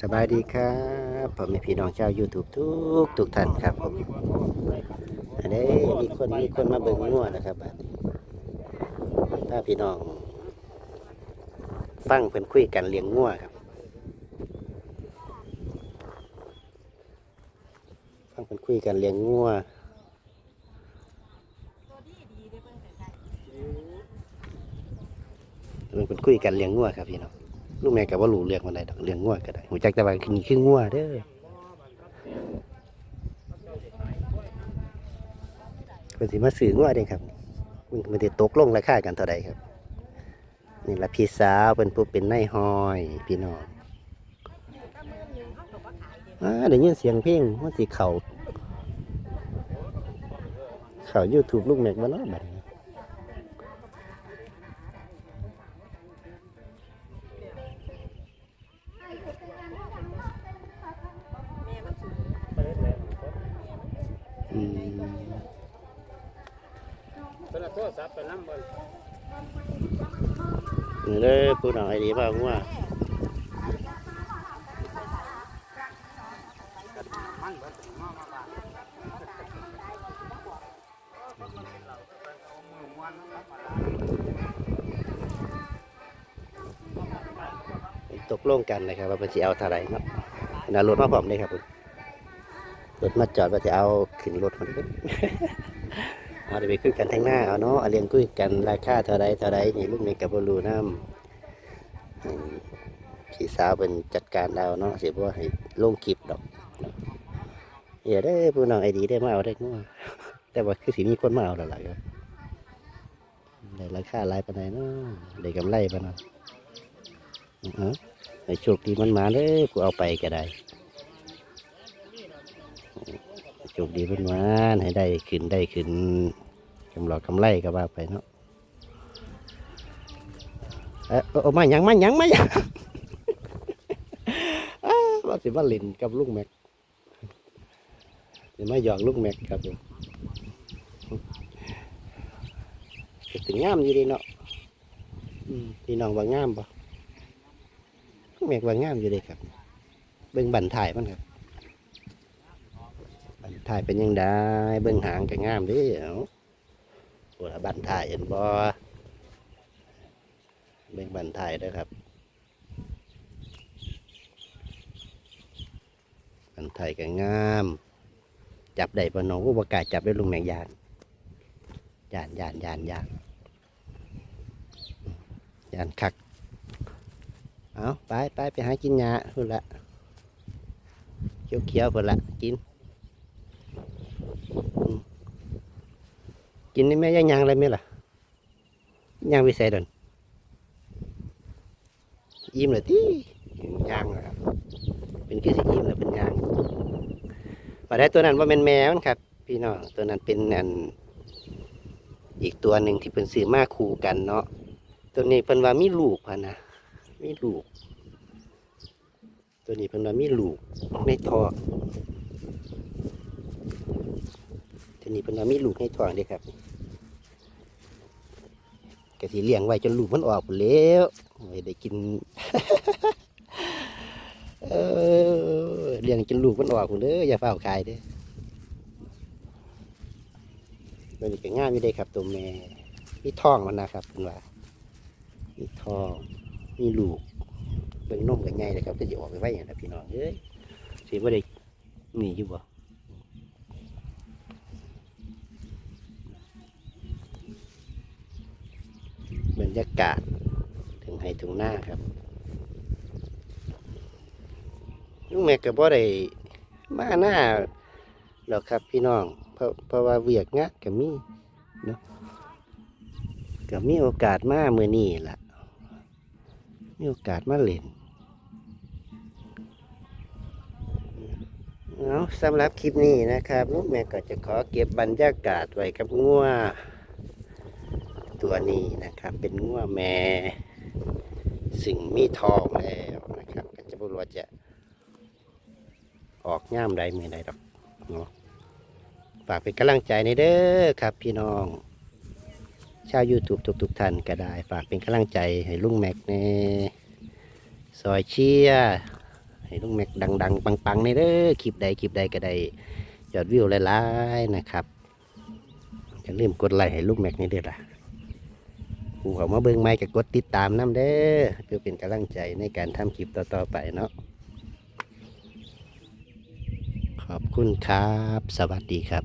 สบายดีครับผมมีพี่น้องชาว YouTube ทุกทุกท่านครับผมอันนี้มีคนมีคนมาเบิ่งงัวนะครับบัดนี้ถ้าพี่น้อง ฟังเพิ่นคุยกันเลี้ยงงัวครับ ฟังเพิ่นคุยกันเลี้ยงงัวดีดีได้เบิ่งแต่ไกล เพิ่นเพิ่น คุยกันเลี้ยงงัวครับพี่น้องลูกแม่ก็บ่รู้เรื่องมันใดดอกเลี้ยงงัวก็ได้หูจักแต่ว่าคือนี่คืองัวเด้อเพิ่นสิมาซื้องัวเด้ครับมันมันสิตกลงราคากันเท่าใดครับนี่ละพี่สาวเป็นผู้เป็นนายหอยพี่น้องอ่าเด้อ่าได้ยินเสียงเพลงมันสิเขาเขายูทูบลูกแม็กมาเนาะบัด เพิ่นเอาโทรศัพท์ไปนำเบิ่งนี่เลยผู้น้องไอ้ดีว่างวมันเบิดมามาบ้านตกลงกันนะครับว่าเพิ่นสิเอาเท่าไร่เนาะน่ารถมาพร้อมเลยครับผม รถมาจอดว่าจะเอาขึ้นรถมันเอาเดี๋ยวไปคุยกันทางหน้าเอาเนาะเอาเรียงคุยกันราคาเท่าไรเท่าไรนี่ลูกแม็กกับบรูน้ำพี่สาวเป็นจัดการเอาเนาะเสียบ่ให้ลงคลิปดอกเนาะอย่าได้อผู้น้องไอดีได้มาเอาได้งัวแต่ว่าคือสิมีคนมาเอาแล้วล่ะครับได้ราคาลายปานใดเนาะได้กำไรปานนั้นเออให้โชคดีมันมาเลยกูเอาไปก็ได้ ให้โชคดีมันมานให้ได้ขึ้นได้ขึ้นกำไรกำไรก็ว่าไปเนาะเออเอามาหยังมาหยังมาหยังว่าสิมาเล่นกับลูกแม็กสิมาหยอกลูกแม็กครับผมถึงงามอยู่ดีเนาะพี่น้องว่างามปะลูกแม็กว่างามอยู่ดีครับ เบิ่งบันถ่ายมันครับ ถ่ายเป็นยังไงเบิ่งหางก็งามดิเอาโอ้บันถ่ายเห็นบ่เบิ่งบันถ่ายด้อครับอันไทยก็งาม จับได้ปะน้องอุปกาศจับได้ลุงแมงยานยานยานยานยานยานคักเอาไปไปไปหากินหญ้าพุ่นละเขียวเขียวๆพุ่นละกินอืม กินนี่แม่ย่างยางอะไรไหมล่ะย่างวิสัยเดินอิ่มเลยที่ย่างแล้วครับเป็นคือสิอิ่มแล้วเป็นย่างปลาได้ตัวนั้นว่าเป็นแมวมันครับ พี่น้องตัวนั้นเป็นอันอีกตัวหนึ่งที่เป็นสื่อมาคู่กันเนาะตัวนี้เป็นว่ามีลูกพะนะมีลูก ตัวนี้เป็นว่ามีลูกในท้อง ตัวนี้เป็นว่ามีลูกในท้องเด้ครับกะสิเลี้ยงไว้จนลูกมันออกแล้วไม่ได้กินเลี้ยงจนลูกมันออกหมดเลยอย่าเฝ้าขายเด้อตัวนี้ก็ง่ายไม่ได้ครับ ตัวแม่มีท้องมันนะครับคุณว่ามีท้องมีลูกเบิ่งนมกันง่ายเลยครับก็จะออกไปไว้อย่างนั้นพี่น้องเอ้ยสิว่าได้หนีอยู่บ่บรร ยากาศถึงให้ถึงหน้าครับลุงแม่ก็บ่ได้มาหน้าหรอกครับพี่น้องเพราะเพราะว่าเวียกงานก็มีเนาะก็มีโอกาสมาเมื่อนี้ล่ะ มีโอกาสมาเล่นเอาสำหรับคลิปนี้นะครับลูกแม่ก็จะขอเก็บบรรยากาศไว้กับงัว ตัวนี้นะครับ เป็นงัวแม่สิ่งมีทองแล้วนะครับก็จะบ่รู้ว่าจะออกย่ามใดมือใดดอกเนาะฝากเป็นกำลังใจในเด้อครับ พี่น้อง ชาว YouTube ทุกๆท่านก็ได้ ฝากเป็นกำลังใจให้ลุงแม็กแน่ซอยเชียให้ลุงแม็กดัง ๆ ปังๆในเด้อคลิปใดคลิปใดก็ได้ยอดวิวหลายๆนะครับอย่าลืมกดไลค์ให้ลุงแม็กนี่เด้อล่ะ ผู้เขามาเบิ่งไม้ก็กดติดตามน้ำเด้อเพื่อเป็นกำลังใจในการทำคลิปต่อๆไปเนาะขอบคุณครับ สวัสดีครับ